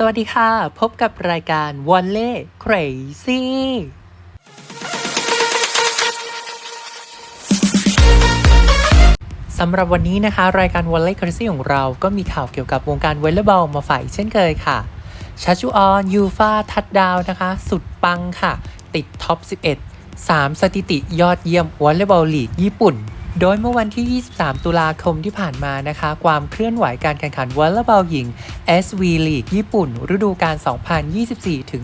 สวัสดีค่ะ พบกับรายการวอลเล่ Crazy สำหรับวันนี้นะคะ รายการวอลเล่ Crazy ของเราก็มีข่าวเกี่ยวกับวงการวอลเลย์บอลมาฝ่ายเช่นเคยค่ะชัชูออน ยูฟาทัดดาวนะคะ สุดปังค่ะ ติดท็อป 11 3 สถิติยอดเยี่ยมวอลเลย์บอลลีกญี่ปุ่น โดยเมื่อวันที่ 23 ตุลาคมที่ผ่านมานะคะ ความเคลื่อนไหวการแข่งขันวอลเลย์บอลหญิง SV League ญี่ปุ่น ฤดูกาล 2024ถึง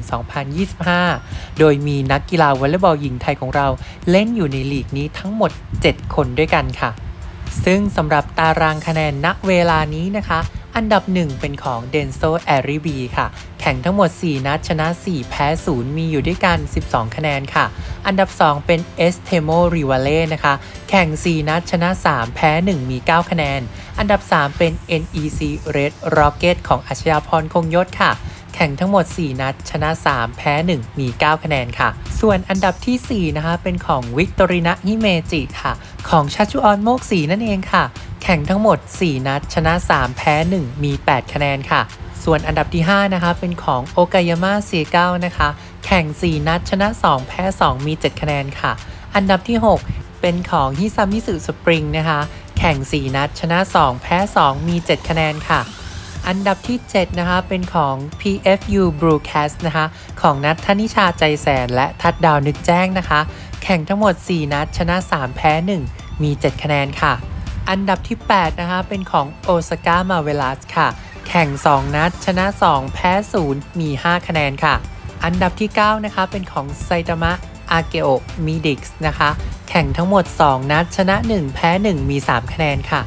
2025 โดยมีนักกีฬาวอลเลย์บอลหญิงไทยของเราเล่นอยู่ในลีกนี้ทั้งหมด 7 คนด้วยกันค่ะ ซึ่งสำหรับตารางคะแนนณเวลานี้นะคะ อันดับ 1 เป็นของ d e n s o a r i b ค่ะ แข่งทั้งหมด 4 นัดชนะ 4 แพ้ 0 มีอยู่ด้วยกัน 12 คะแนนค่ะ อันดับ 2 เป็น Estemo Rivale นะคะ แข่ง 4 นัดชนะ 3 แพ้ 1 มี 9 คะแนน อันดับ 3 เป็น NEC Red Rocket ของอัชยาพรคงยศค่ะแข่งทั้งหมด 4 นัด ชนะ 3 แพ้ 1 มี 9 คะแนนค่ะ ส่วนอันดับทีสี่ 4 นะคะ เป็นของวิกตอรินะฮิเมจิค่ะ ของชาชูออนโมกสีนั่นเองค่ะ แข่งทั้งหมด 4 นัด ชนะ 3 แพ้ 1 มี 8 คะแนนค่ะ ส่วนอันดับที่ 5 นะคะ เป็นของโอกายาม่าเซียเก้านะคะ แข่ง 4 นัด ชนะ 2 แพ้ 2 มี 7 คะแนนค่ะ อันดับที่ 6 เป็นของฮิซามิสึสปริงนะคะ แข่ง 4 นัด ชนะ 2 แพ้ 2 มี 7 คะแนนค่ะอันดับที่ 7 นะคะ เป็นของ PFU Broadcast นะคะ ของนัทธนิชาใจแสน และทัดดาวนึกแจ้งนะคะ แข่งทั้งหมด 4 นัด ชนะ 3 แพ้ 1 มี 7 คะแนนค่ะ อันดับที่ 8 นะคะ เป็นของโอซาก้ามาเวลัสค่ะ แข่ง 2 นัด ชนะ 2 แพ้ 0 มี 5 คะแนนค่ะ อันดับที่ 9 นะคะ เป็นของไซตามะอาเกโอมิดิกส์นะคะ แข่งทั้งหมด 2 นัด ชนะ 1 แพ้ 1 มี 3 คะแนนค่ะ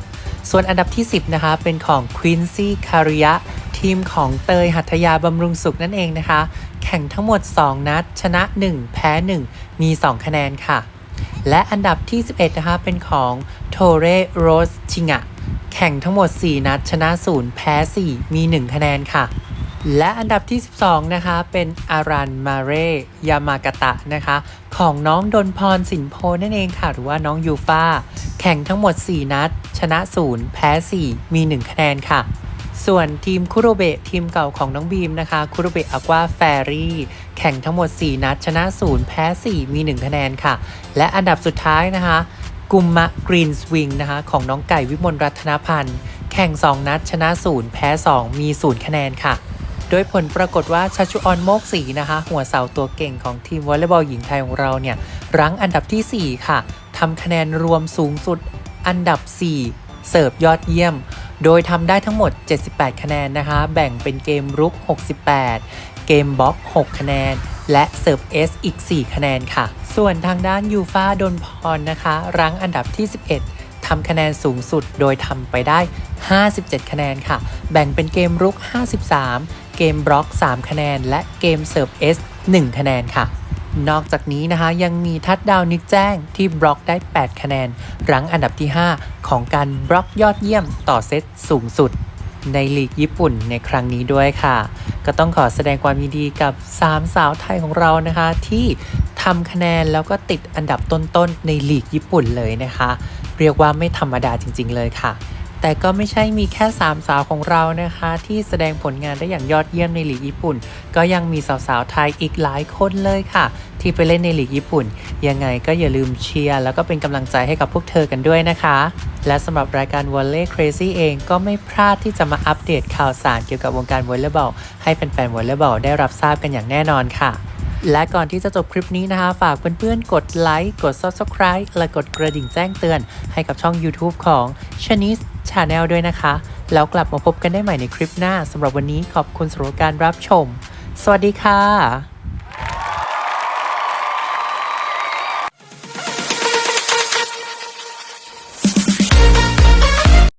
ส่วนอันดับที่ 10 นะคะ เป็นของ Quincy c a r i a ทีมของเตยหัตถยาบำรุงสุขนั่นเองนะคะ แข่งทั้งหมด 2 นัด ชนะ 1 แพ้ 1 มี 2 คะแนนค่ะ และอันดับที่ 11 นะคะ เป็นของโทเรโรสชิงะ แข่งทั้งหมด 4 นัด ชนะ 0 แพ้ 4 มี 1 คะแนนค่ะ และอันดับที่ 12 นะคะ เป็นอารันมาเรยามากาตะนะคะ ของน้องดนพรสินโพนั่นเองค่ะ หรือว่าน้องยูฟาแข่งทั้งหมด 4 นัด ชนะ 0 แพ้ 4 มี 1 คะแนนค่ะ ส่วนทีมคุโรเบะทีมเก่าของน้องบีมนะคะคุโรเบะอากวาแฟรี่แข่งทั้งหมด 4 นัด ชนะ 0 แพ้ 4 มี 1 คะแนนค่ะ และอันดับสุดท้ายนะคะกุมมะกรีนสวิงนะคะของน้องไก่วิมลรัตนพันธ์ แข่ง 2 นัด ชนะ 0 แพ้ 2 มี 0 คะแนนค่ะ โดยผลปรากฏว่าชัชุออนโมกสีนะคะ หัวเสาตัวเก่งของทีมวอลเลย์บอลหญิงไทยของเราเนี่ยรั้งอันดับทีสี่4 ค่ะทำคะแนนรวมสูงสุดอันดับ 4 เสิร์ฟยอดเยี่ยม โดยทำได้ทั้งหมด 78 คะแนนนะคะ แบ่งเป็นเกมรุก 68 เกมบล็อก 6 คะแนน และเสิร์ฟเอสอีก 4 คะแนนค่ะ ส่วนทางด้านยูฟาดนพรนะคะ รั้งอันดับที่ 11 ทำคะแนนสูงสุดโดยทำไปได้ 57 คะแนนค่ะ แบ่งเป็นเกมรุก 53 เกมบล็อก 3 คะแนน และเกมเสิร์ฟเอส1คะแนนค่ะ นอกจากนี้นะคะยังมีทัดดาวนึกแจ้งที่บล็อกได้ 8 คะแนน รั้งอันดับที่ 5 ของการบล็อกยอดเยี่ยมต่อเซตสูงสุด ในลีกญี่ปุ่นในครั้งนี้ด้วยค่ะ ก็ต้องขอแสดงความยินดีกับ 3 สาวไทยของเรานะคะ ที่ทำคะแนนแล้วก็ติดอันดับต้นๆในลีกญี่ปุ่นเลยนะคะ เรียกว่าไม่ธรรมดาจริง ๆ เลยค่ะ แต่ก็ไม่ใช่มีแค่ 3 สาวของเรานะคะ ที่แสดงผลงานได้อย่างยอดเยี่ยมในหลีกญี่ปุ่น ก็ยังมีสาวๆไทยอีกหลายคนเลยค่ะ ที่ไปเล่นในหลีกญี่ปุ่น ยังไงก็อย่าลืมเชียร์แล้วก็เป็นกำลังใจให้กับพวกเธอกันด้วยนะคะ และสำหรับรายการ Volley Crazy เองก็ไม่พลาดที่จะมาอัปเดตข่าวสารเกี่ยวกับวงการวอลเลย์บอลให้แฟนๆวอลเลย์บอลได้รับทราบกันอย่างแน่นอนค่ะ และก่อนที่จะจบคลิปนี้นะคะ ฝากเพื่อนๆ กดไลค์ กด Subscribe และกดกระดิ่งแจ้งเตือนให้กับช่อง YouTube ของ Chinese Channel ด้วยนะคะ แล้วกลับมาพบกันได้ใหม่ในคลิปหน้าสำหรับวันนี้ขอบคุณสำหรับการรับชม สวัสดีค่ะ